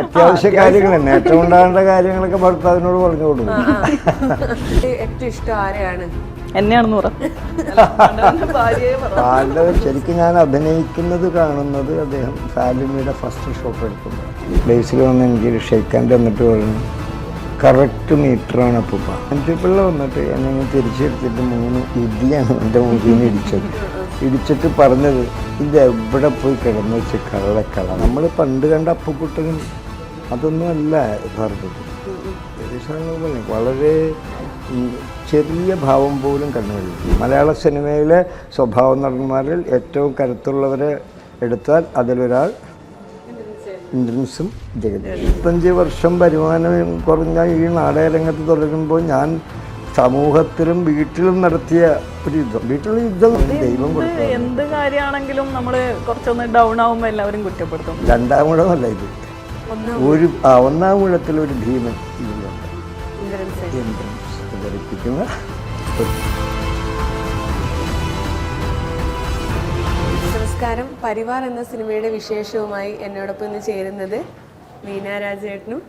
അത്യാവശ്യ കാര്യങ്ങൾ നേട്ടം ഉണ്ടാകേണ്ട കാര്യങ്ങളൊക്കെ ഭർത്താവിനോട് പറഞ്ഞു കൊടുക്കും. ഏറ്റവും ഇഷ്ടം ആരെയാണ്? എന്നെയാണെന്ന് പറ. ഭാര്യയെ ശരിക്കും ഞാൻ അഭിനയിക്കുന്നത് കാണുന്നത് അദ്ദേഹം സാലിമിയുടെ ഫസ്റ്റ് ഷോപ്പ് എടുക്കുമ്പോൾ ബേസിൽ വന്ന് എനിക്ക് ഷെയ്ക്കാൻ തന്നിട്ട് പറഞ്ഞു കറക്റ്റ് മീറ്ററാണ് അപ്പൂപ്പ. എന്റെ പിള്ള വന്നിട്ട് എന്നെ തിരിച്ചെടുത്തിട്ട് മൂന്ന് ഇടിയാണ് എന്റെ മുഖീനെ ഇടിച്ചത്. ഇടിച്ചിട്ട് പറഞ്ഞത് ഇത് എവിടെ പോയി കിടന്നു വെച്ച് കള്ളക്കള? നമ്മൾ പണ്ട് കണ്ട അപ്പുക്കുട്ടനും അതൊന്നും അല്ല യഥാർത്ഥത്തിൽ വളരെ ചെറിയ ഭാവം പോലും കണ്ണുകളിൽ മലയാള സിനിമയിലെ സ്വഭാവ നടന്മാരിൽ ഏറ്റവും കരുത്തുള്ളവരെ എടുത്താൽ അതിലൊരാൾ ഇന്ദ്രൻസും ജഗദീഷ് ഇരുപത്തഞ്ച് വർഷം വരുമാനം കുറഞ്ഞ ഈ നാടകരംഗത്ത് തുടരുമ്പോൾ ഞാൻ സമൂഹത്തിലും വീട്ടിലും നടത്തിയ ഒരു യുദ്ധം. വീട്ടിലുള്ള യുദ്ധം ദൈവം കൊടുത്തു എന്ത് കാര്യമാണെങ്കിലും നമ്മൾ കുറച്ചൊന്ന് ഡൗൺ ആവുമ്പോൾ എല്ലാവരും കുറ്റപ്പെടുത്തും. രണ്ടാം മുഴമല്ല ഇത്. ഒരു ആ ഒന്നാം മുഴത്തിൽ ഒരു ഭീമൻ ഇതിലുണ്ട് നമസ്കാരം. പരിവാർ എന്ന സിനിമയുടെ വിശേഷവുമായി എന്നോടൊപ്പം ഇന്ന് ചേരുന്നത് വീണ രാജേട്ടനും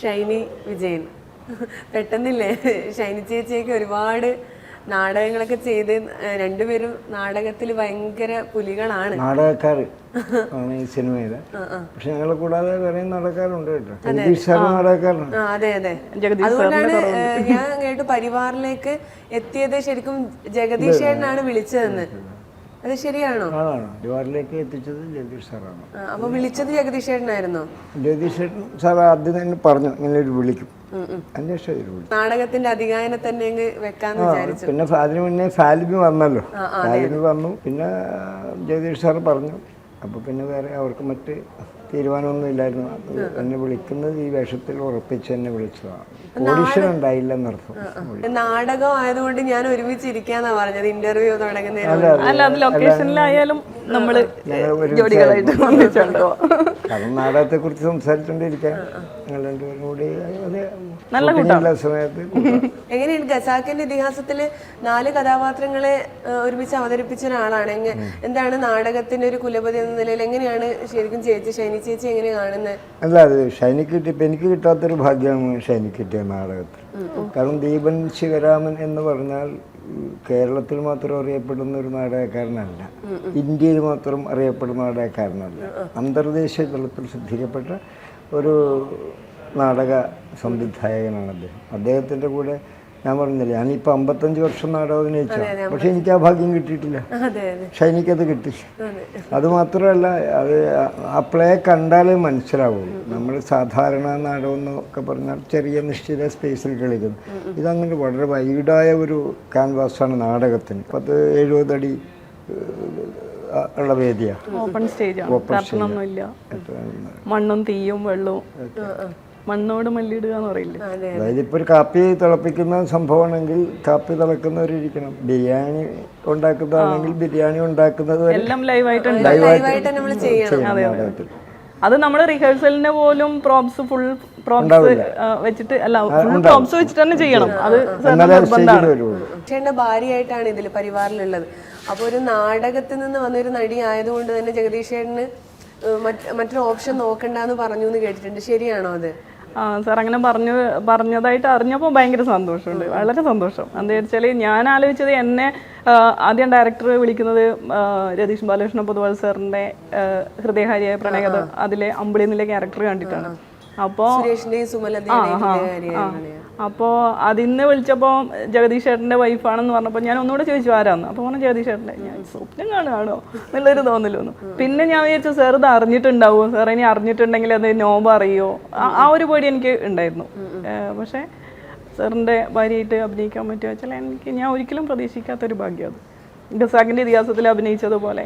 ഷൈനി വിജയൻ പെട്ടെന്നില്ലേ? ഷൈനി ചേച്ചിയൊക്കെ ഒരുപാട് നാടകങ്ങളൊക്കെ ചെയ്ത് രണ്ടുപേരും നാടകത്തിൽ ഭയങ്കര പുലികളാണ്. നാടകക്കാർ ആണ് ഈ സിനിമയിൽ പക്ഷെ ഞങ്ങളെ കൂടാതെ വേറെ നാടകക്കാരുണ്ട് കേട്ടോ. ജഗദീഷ് നാടകക്കാരനാണ് അതെ അതെ. അതുകൊണ്ടാണ് ഞാൻ കേട്ടു പരിവാറിലേക്ക് എത്തിയത് ശരിക്കും ജഗദീഷ് ചേട്ടനാണ് വിളിച്ചതെന്ന്. അത് ശരിയാണോ? ആളാണ് ജവാറിലേക്ക് എത്തിച്ചത് ജഗദീഷ് സാറാണ്. അപ്പൊ വിളിച്ചത് ജഗദീഷ് ചേട്ടനായിരുന്നോ? ജഗദീഷ് ചേട്ടൻ സാർ ആദ്യം തന്നെ പറഞ്ഞു ഇങ്ങനെ ഒരു വിളിക്കും. ഒരു വിളിക്കും. നാടകത്തിന്റെ അധികായനെ തന്നെ അങ്ങ് വെക്കാന്ന് വിചാരിച്ചു. പിന്നെ അതിന് മുന്നേ ഫാലിബി വന്നല്ലോ. ഫാലിബി വന്നു. പിന്നെ ജഗദീഷ് സാർ പറഞ്ഞു. അപ്പോൾ പിന്നെ വേറെ അവർക്ക് മറ്റ് തീരുമാനമൊന്നും ഇല്ലായിരുന്നു അത് എന്നെ വിളിക്കുന്നത് ഈ വേഷത്തിൽ ഉറപ്പിച്ച് എന്നെ വിളിച്ചതാണ് ഓഡിഷൻ ഉണ്ടായില്ല എന്നർത്ഥം നാടകം ആയതുകൊണ്ട് ഞാൻ ഒരുമിച്ചിരിക്കാന്നാ പറഞ്ഞത്. ഇന്റർവ്യൂ തുടങ്ങുന്നതിനായാലും നമ്മൾ കാരണം നാടകത്തെ കുറിച്ച് സംസാരിച്ചുകൊണ്ടിരിക്കാൻ ഞങ്ങൾ രണ്ടുപേരും കൂടി അത് നല്ല കൂട്ടാണ്. സമയത്ത് എങ്ങനെയാണ് ഖസാക്കിന്റെ ഇതിഹാസത്തിൽ നാല് കഥാപാത്രങ്ങളെ ഒരുമിച്ച് അവതരിപ്പിച്ച ഒരാളാണ്. എന്താണ് നാടകത്തിന്റെ ഒരു കുലപതി എന്ന നിലയിൽ എങ്ങനെയാണ് ശരിക്കും ചേച്ചി ഷൈനി ചേച്ചി എങ്ങനെ കാണുന്നത് അല്ല അത് ഷൈനിക്ക് കിട്ടി ഇപ്പം എനിക്ക് കിട്ടാത്തൊരു ഭാഗ്യമാണ് ഷൈനിക്ക് കിട്ടിയ നാടകത്തിൽ. കാരണം ദീപൻ ശിവരാമൻ എന്ന് പറഞ്ഞാൽ കേരളത്തിൽ മാത്രം അറിയപ്പെടുന്ന ഒരു നാടകക്കാരനല്ല. ഇന്ത്യയിൽ മാത്രം അറിയപ്പെടുന്ന നാടകക്കാരനല്ല. അന്തർദേശീയ തലത്തിൽ ശ്രദ്ധിക്കപ്പെട്ട ഒരു നാടക സംവിധായകനാണ് അദ്ദേഹം. അദ്ദേഹത്തിന്റെ കൂടെ ഞാൻ പറഞ്ഞില്ലേ ഞാനിപ്പോൾ അമ്പത്തഞ്ച് വർഷം നാടകം അഭിനയിച്ചു പക്ഷെ എനിക്ക് ആ ഭാഗ്യം കിട്ടിയിട്ടില്ല. പക്ഷെ എനിക്കത് കിട്ടി അത്. മാത്രമല്ല അത് ആ- പ്ലേ കണ്ടാലേ മനസ്സിലാവുള്ളൂ. നമ്മൾ സാധാരണ നാടകം എന്നൊക്കെ പറഞ്ഞാൽ ചെറിയ നിശ്ചിത സ്പേസിൽ കളിക്കുന്നു. ഇതങ്ങനെ വളരെ വൈഡായ ഒരു ക്യാൻവാസാണ് നാടകത്തിന്. പത്ത് എഴുപതടി ഉള്ള വേദിയാണ് ഓപ്പൺ സ്റ്റേജാണ് കർട്ടനൊന്നും മണ്ണും തീയും വെള്ളവും. മണ്ണോട് മല്ലിടുക എന്ന് പറയില്ലേ അതായത് ഇപ്പോൾ ഒരു കാപ്പി തിളപ്പിക്കുന്ന സംഭവമാണെങ്കിൽ കാപ്പി തിളക്കുന്നവരിരിക്കണം. ബിരിയാണി ഉണ്ടാക്കുന്നതാണെങ്കിൽ ബിരിയാണി ഉണ്ടാക്കുന്നത് എല്ലാം ലൈവായിട്ട് ലൈവായിട്ട് നമ്മൾ ചെയ്യണം. ചെയ്യണം. അത് നമ്മൾ റിഹേഴ്സലിന് പോലും പ്രോംസ് ഫുൾ പ്രോപ്സ് വെച്ചിട്ട് അല്ല ഫുൾ വെച്ചിട്ട് തന്നെ ചെയ്യണം. അത് ഭാര്യയായിട്ടാണ് ഇതിൽ പരിവാറിലുള്ളത്. അപ്പോൾ ഒരു നാടകത്തിൽ നിന്ന് വന്ന ഒരു നടി ആയതുകൊണ്ട് തന്നെ ജഗദീഷ് ചേട്ടന് മറ്റൊരു ഓപ്ഷൻ നോക്കണ്ടെന്ന് പറഞ്ഞു എന്ന് കേട്ടിട്ടുണ്ട്. ശരിയാണോ അത്? ആ സാർ അങ്ങനെ പറഞ്ഞു പറഞ്ഞതായിട്ട് അറിഞ്ഞപ്പോൾ ഭയങ്കര സന്തോഷമുണ്ട്. വളരെ സന്തോഷം. എന്താ വെച്ചാൽ ഞാൻ ആലോചിച്ചത് എന്നെ ആദ്യം ഡയറക്ടർ വിളിക്കുന്നത് രതീഷ് ബാലകൃഷ്ണ പൊതുവാൾ സാറിന്റെ ഹൃദയഹാരിയായ പ്രണയകഥ അതിലെ അമ്പിളി എന്നുള്ള ക്യാരക്ടർ കണ്ടിട്ടാണ്. അപ്പോൾ അപ്പോ അപ്പോൾ അതിന്ന് വിളിച്ചപ്പോൾ ജഗദീഷ് ചേട്ടന്റെ വൈഫാണെന്ന് പറഞ്ഞപ്പോൾ ഞാൻ ഒന്നുകൂടെ ചോദിച്ചു ആരാന്ന്? അപ്പോൾ പറഞ്ഞു ജഗദീഷ് ചേട്ടന്റെ ഞാൻ സ്വപ്നം കാണുകയാണോ എന്നുള്ളൊരു തോന്നലൊന്നു. പിന്നെ ഞാൻ വിചാരിച്ചു സാർ ഇത് അറിഞ്ഞിട്ടുണ്ടാവുമോ സാർ ഇനി അറിഞ്ഞിട്ടുണ്ടെങ്കിൽ അത് നോബ് അറിയോ? ആ- ഒരു പേടി എനിക്ക് ഉണ്ടായിരുന്നു. പക്ഷെ പക്ഷേ സാറിന്റെ ഭാര്യയായിട്ട് അഭിനയിക്കാൻ പറ്റുക വെച്ചാൽ എനിക്ക് ഞാൻ ഒരിക്കലും പ്രതീക്ഷിക്കാത്തൊരു ഭാഗ്യം അത്. ഖസാക്കിന്റെ ഇതിഹാസത്തിൽ അഭിനയിച്ചതുപോലെ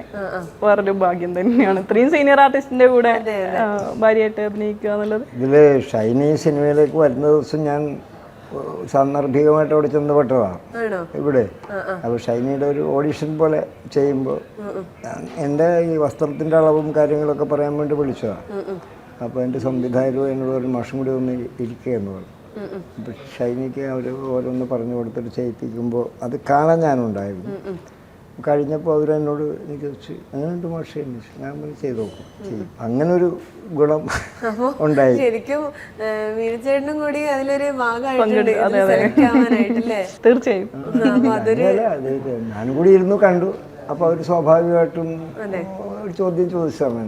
വേറൊരു ഭാഗ്യം തന്നെയാണ്. ഇത്രയും സീനിയർ ആർട്ടിസ്റ്റിന്റെ കൂടെ ഭാര്യയായിട്ട് അഭിനയിക്കുക എന്നുള്ളത്. ഇതിൽ ഷൈനി സിനിമയിലേക്ക് വരുന്ന ദിവസം ഞാൻ സാന്ദർഭികമായിട്ട് അവിടെ ചെന്ന് പെട്ടതാണ് ഇവിടെ. അപ്പോൾ ഷൈനിയുടെ ഒരു ഓഡിഷൻ പോലെ ചെയ്യുമ്പോൾ എന്റെ ഈ വസ്ത്രത്തിന്റെ അളവും കാര്യങ്ങളൊക്കെ പറയാൻ വേണ്ടി വിളിച്ചതാണ് അപ്പോൾ എന്റെ സംവിധായകരും എന്നോട് ഒരു മാഷം കൂടി ഒന്ന് ഇരിക്കുക എന്ന് പറഞ്ഞു. ഷൈനിക്ക് അവർ ഓരോന്ന് പറഞ്ഞു കൊടുത്തിട്ട് ചെയ്യിപ്പിക്കുമ്പോൾ അത് കാണാൻ ഞാനുണ്ടായിരുന്നു. കഴിഞ്ഞപ്പോൾ അവരെന്നോട് എനിക്ക് വെച്ച് അങ്ങനെയുണ്ട് മാഷേ മാഷ ഞാൻ ചെയ്ത് നോക്കും. ചെയ്യും അങ്ങനെ ഒരു ഗുണം ഉണ്ടായി. ശരിക്കും കൂടി അതിലൊരു തീർച്ചയായും. ഞാനും കൂടി ഇരുന്നു കണ്ടു. അപ്പൊ അവർ സ്വാഭാവികമായിട്ടും ഒരു ചോദ്യം ചോദിച്ചാണ്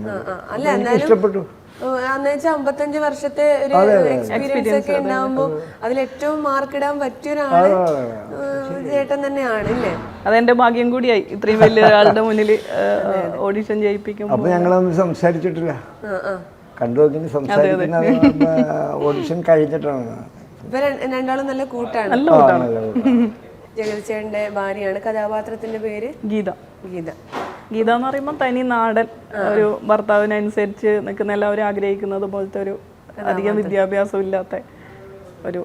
അല്ല എന്നാലും ഇഷ്ടപ്പെട്ടു. എന്ന് വെച്ചാൽ അമ്പത്തഞ്ച് വർഷത്തെ ഒരു എക്സ്പീരിയൻസ് ഒക്കെ ഉണ്ടാവുമ്പോ അതിൽ ഏറ്റവും മാർക്ക് ഇടാൻ പറ്റിയ ഒരാൾ ഏഹ്, ചേട്ടൻ തന്നെയാണ് ഇല്ലേ? അതെന്റെ ഭാഗ്യം കൂടിയായി. ഇത്രയും വലിയ ഒരാളുടെ മുന്നിൽ ഓഡിഷൻ ചെയ്യിപ്പിക്കും അപ്പോൾ ഞങ്ങളൊന്നും സംസാരിച്ചിട്ടില്ല. ആ, ആ. കണ്ടു നോക്കി സംസാരിക്കുന്ന ഓഡിഷൻ കഴിഞ്ഞിട്ടാണ്. രണ്ടാളും നല്ല കൂട്ടാണ്. നല്ല കൂട്ടാണ്. ജഗതിച്ചേട്ടന്റെ ഭാര്യയാണ് കഥാപാത്രത്തിന്റെ പേര്? ഗീത. ഗീത. ഗീത എന്ന് പറയുമ്പോൾ തനി നാടൻ ഒരു ഭർത്താവിനനുസരിച്ച് നിൽക്കുന്ന എല്ലാവരും ആഗ്രഹിക്കുന്നത് പോലത്തെ ഒരു അധികം വിദ്യാഭ്യാസം ഇല്ലാത്ത ഒരു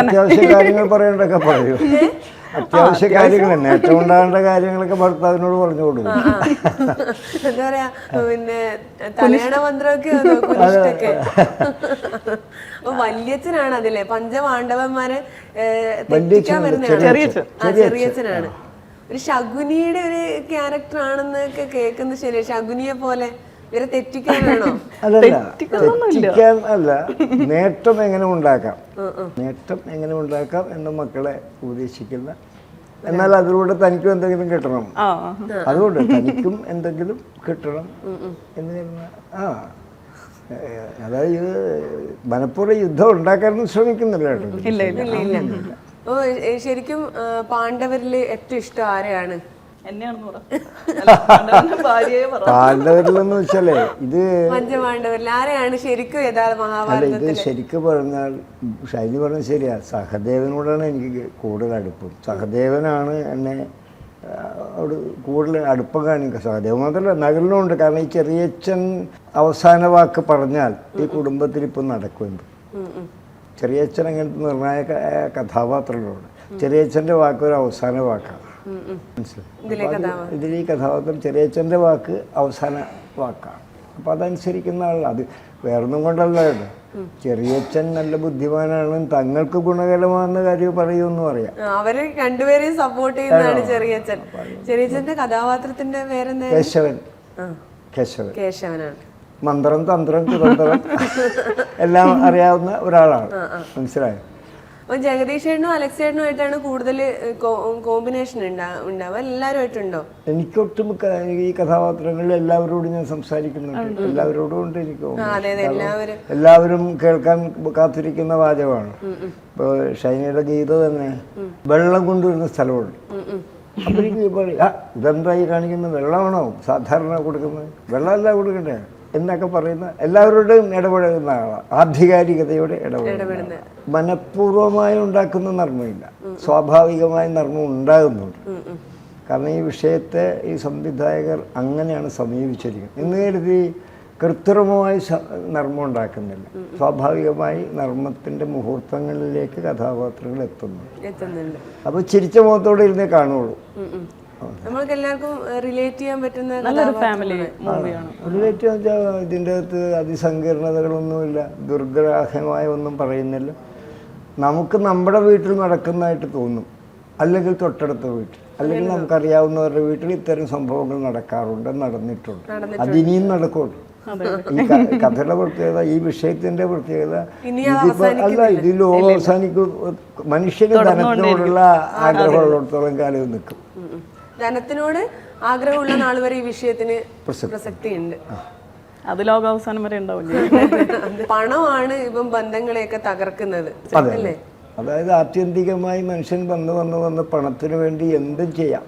അത്യാവശ്യ കാര്യങ്ങൾ പറയേണ്ടതൊക്കെ പറയൂ. അത്യാവശ്യ കാര്യങ്ങൾ നേട്ടം ഉണ്ടാകേണ്ട കാര്യങ്ങളൊക്കെ ഭർത്താവിനോട് പറഞ്ഞു കൊടുക്കും. എന്താ പറയാ പിന്നെ തലയണ മന്ത്രമൊക്കെ വല്യച്ഛനാണ് അതിലെ. പഞ്ചപാണ്ഡവന്മാരെ തെറ്റിക്കാൻ ചെറിയച്ഛൻ. ചെറിയച്ഛനാണ് ഒരു ശകുനിയുടെ ഒരു ക്യാരക്ടർ ആണെന്നൊക്കെ കേൾക്കുന്നത് ശരി ശകുനിയെ പോലെ ഇവരെ തെറ്റിക്കാൻ അല്ല നേട്ടം എങ്ങനെ ഉണ്ടാക്കാം? നേട്ടം എങ്ങനെ ഉണ്ടാക്കാം എന്ന് മക്കളെ ഉപദേശിക്കുന്ന എന്നാൽ അതിലൂടെ തനിക്കും എന്തെങ്കിലും കിട്ടണം. ആ. അതുകൊണ്ട് തനിക്കും എന്തെങ്കിലും കിട്ടണം എന്ന് ആ. അതായത് മനഃപൂർവം യുദ്ധം ഉണ്ടാക്കാനൊന്നും ശ്രമിക്കുന്നില്ല കേട്ടോ. ഇല്ല ഇല്ല. ഓ ശരിക്കും പാണ്ഡവരിൽ ഏറ്റവും ഇഷ്ടം ആരെയാണ്? പാണ്ഡവരിലെന്ന് വെച്ചാലേ ഇത് പഞ്ചപാണ്ഡവരിൽ ആരെയാണ് ശരിക്കും യഥാർത്ഥ ഇത് ശരിക്കും പറഞ്ഞാൽ ശൈലി പറഞ്ഞത് ശരിയാ. സഹദേവനോടാണ് എനിക്ക് കൂടുതൽ അടുപ്പം. സഹദേവനാണ് എന്നെ അവിടെ കൂടുതൽ അടുപ്പം കാണിക്കുക. സഹദേവൻ മാത്രമല്ല നഗലിനുണ്ട്. കാരണം ഈ ചെറിയച്ഛൻ അവസാന വാക്ക് പറഞ്ഞാൽ ഈ കുടുംബത്തിൽ ഇപ്പം ഉം. ചെറിയച്ഛൻ അങ്ങനത്തെ നിർണായക കഥാപാത്രങ്ങളുണ്ട്. ചെറിയ ചെറിയച്ഛന്റെ വാക്ക് ഒരു അവസാന വാക്കാണ്. മനസ്സിലായി? ഇതിൽ ഈ കഥാപാത്രം ചെറിയച്ഛന്റെ വാക്ക് അവസാന വാക്കാണ്. അപ്പം അതനുസരിക്കുന്ന ആളാണ് അത് വേറൊന്നും കൊണ്ടല്ല കേട്ടോ. ചെറിയച്ഛൻ നല്ല ബുദ്ധിമാനാണ് തങ്ങൾക്ക് ഗുണകരമാണെന്ന കാര്യം പറയൂന്ന് പറയാം. അവർ രണ്ടുപേരെയും സപ്പോർട്ട് ചെയ്യുന്നതാണ് ചെറിയച്ഛൻ. ചെറിയച്ഛന്റെ കഥാപാത്രത്തിന്റെ പേരെന്താ കേശവൻ. കേശവൻ. കേശവനാണ്. മന്ത്രം തന്ത്രം കുതന്ത്രം എല്ലാം അറിയാവുന്ന ഒരാളാണ്. മനസ്സിലായോ? അപ്പൊ ജഗദീഷേട്ടനും അലക്സേട്ടനുമായിട്ടാണ് കൂടുതൽ കോമ്പിനേഷൻ ഉണ്ടാവുക? എല്ലാവരുമായിട്ടുണ്ടോ എനിക്കൊട്ടുമിക്ക ഈ കഥാപാത്രങ്ങളിൽ എല്ലാവരോടും ഞാൻ സംസാരിക്കുന്നുണ്ട്. എല്ലാവരോടും ഉണ്ട് എനിക്ക് എല്ലാവരും കേൾക്കാൻ കാത്തിരിക്കുന്ന വാചകമാണ്. ഇപ്പോൾ ഷൈനയുടെ ഗീത തന്നെ വെള്ളം കൊണ്ടുവരുന്ന സ്ഥലമുണ്ട്. ഉം, ഉം. അപ്പോൾ എനിക്ക് പറയും ആ ഇതെന്താ ഈ കാണിക്കുന്ന വെള്ളമാണോ സാധാരണ കൊടുക്കുന്നത്? വെള്ളമല്ല കൊടുക്കണ്ടേ? എന്നൊക്കെ പറയുന്ന എല്ലാവരോടും ഇടപെടുന്ന ആളാണ് ആധികാരികതയോടെ ഇടപെടുന്ന. മനഃപൂർവമായി ഉണ്ടാക്കുന്ന നർമ്മമില്ല. സ്വാഭാവികമായ നർമ്മം ഉണ്ടാകുന്നുണ്ട്. കാരണം ഈ വിഷയത്തെ ഈ സംവിധായകർ അങ്ങനെയാണ് സമീപിച്ചിരിക്കുന്നത്. എന്ന് കരുതി കൃത്രിമമായി നർമ്മം ഉണ്ടാക്കുന്നില്ല. സ്വാഭാവികമായി നർമ്മത്തിന്റെ മുഹൂർത്തങ്ങളിലേക്ക് കഥാപാത്രങ്ങൾ എത്തുന്നു എത്തുന്നുണ്ട്. അപ്പോൾ ചിരിച്ച മുഖത്തോടെ ഇരുന്നേ കാണുള്ളൂ. നമ്മൾക്ക് എല്ലാവർക്കും റിലേറ്റ് ചെയ്യാൻ പറ്റുന്ന നല്ലൊരു ഫാമിലി മൂവിയാണ്. റിലേറ്റ് വെച്ചാൽ ഇതിന്റെ അകത്ത് അതിസങ്കീർണതകളൊന്നുമില്ല. ദുർഗ്രാഹ്യമായ ഒന്നും പറയുന്നില്ല. നമുക്ക് നമ്മുടെ വീട്ടിൽ നടക്കുന്നതായിട്ട് തോന്നും. അല്ലെങ്കിൽ തൊട്ടടുത്ത വീട്ടിൽ. അല്ലെങ്കിൽ നമുക്കറിയാവുന്നവരുടെ വീട്ടിൽ ഇത്തരം സംഭവങ്ങൾ നടക്കാറുണ്ട് നടന്നിട്ടുണ്ട്. അതിനിയും നടക്കുള്ളൂ. ഈ കഥയുടെ പ്രത്യേകത ഈ വിഷയത്തിന്റെ പ്രത്യേകത ഇതിപ്പോ അല്ല ഇത് ലോകം അവസാനിക്കും മനുഷ്യന് ധനത്തിനോടുള്ള ആഗ്രഹമുള്ളിടത്തോളം കാലം നിൽക്കും. ധനത്തിനോട് ആഗ്രഹമുള്ള നാൾ വരെ ഈ വിഷയത്തിന് പ്രസക്തിയുണ്ട്. അത് ലോകാവസാനം വരെ ഉണ്ടാവില്ല? പണമാണ് ഇപ്പം ബന്ധങ്ങളെയൊക്കെ തകർക്കുന്നത്. അല്ലേ? അതായത് ആത്യന്തികമായി മനുഷ്യൻ വന്ന് വന്ന് വന്ന് പണത്തിന് വേണ്ടി എന്തും ചെയ്യാം.